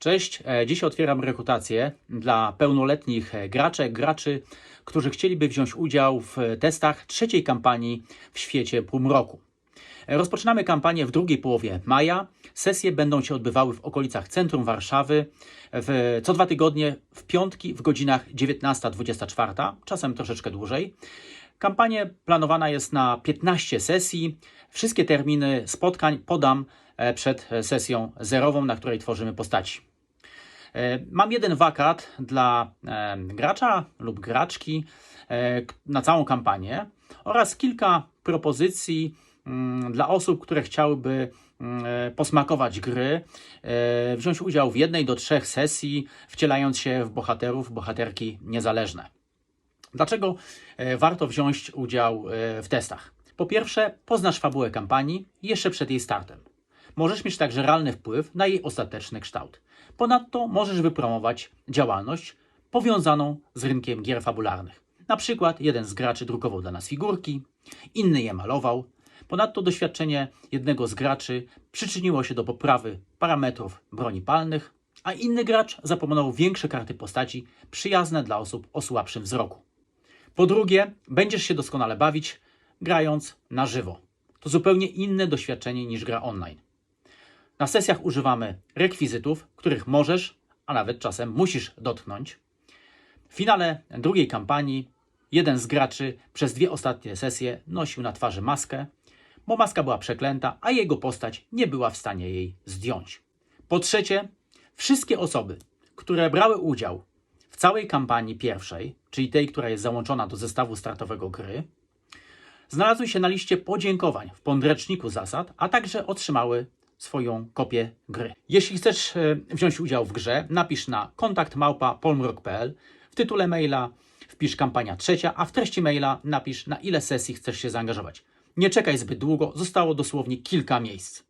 Cześć, e, dziś otwieram rekrutację dla pełnoletnich graczek, graczy, którzy chcieliby wziąć udział w testach trzeciej kampanii w świecie półmroku. Rozpoczynamy kampanię w drugiej połowie maja. Sesje będą się odbywały w okolicach centrum Warszawy w, co dwa tygodnie w piątki w godzinach 19-24, czasem troszeczkę dłużej. Kampania planowana jest na 15 sesji. Wszystkie terminy spotkań podam e, przed sesją zerową, na której tworzymy postaci. E, Mam jeden wakat dla e, gracza lub graczki e, na całą kampanię oraz kilka propozycji mm, dla osób, które chciałyby mm, posmakować gry, wziąć udział w jednej do trzech sesji, wcielając się w bohaterów, bohaterki niezależne. Dlaczego warto wziąć udział w testach? Po pierwsze, poznasz fabułę kampanii jeszcze przed jej startem. Możesz mieć także realny wpływ na jej ostateczny kształt. Ponadto możesz wypromować działalność powiązaną z rynkiem gier fabularnych. Na przykład jeden z graczy drukował dla nas figurki, inny je malował. Ponadto doświadczenie jednego z graczy przyczyniło się do poprawy parametrów broni palnych, a inny gracz zaproponował większe karty postaci przyjazne dla osób o słabszym wzroku. Po drugie, będziesz się doskonale bawić grając na żywo. To zupełnie inne doświadczenie niż gra online. Na sesjach używamy rekwizytów, których możesz, a nawet czasem musisz dotknąć. W finale drugiej kampanii jeden z graczy przez dwie ostatnie sesje nosił na twarzy maskę, bo maska była przeklęta, a jego postać nie była w stanie jej zdjąć. Po trzecie, wszystkie osoby, które brały udział w całej kampanii pierwszej, czyli tej, która jest załączona do zestawu startowego gry, znalazły się na liście podziękowań w podręczniku zasad, a także otrzymały swoją kopię gry. Jeśli chcesz e, wziąć udział w grze, napisz na kontakt małpa polmrock.pl. W tytule maila wpisz kampania trzecia, a w treści maila napisz na ile sesji chcesz się zaangażować. Nie czekaj zbyt długo, zostało dosłownie kilka miejsc.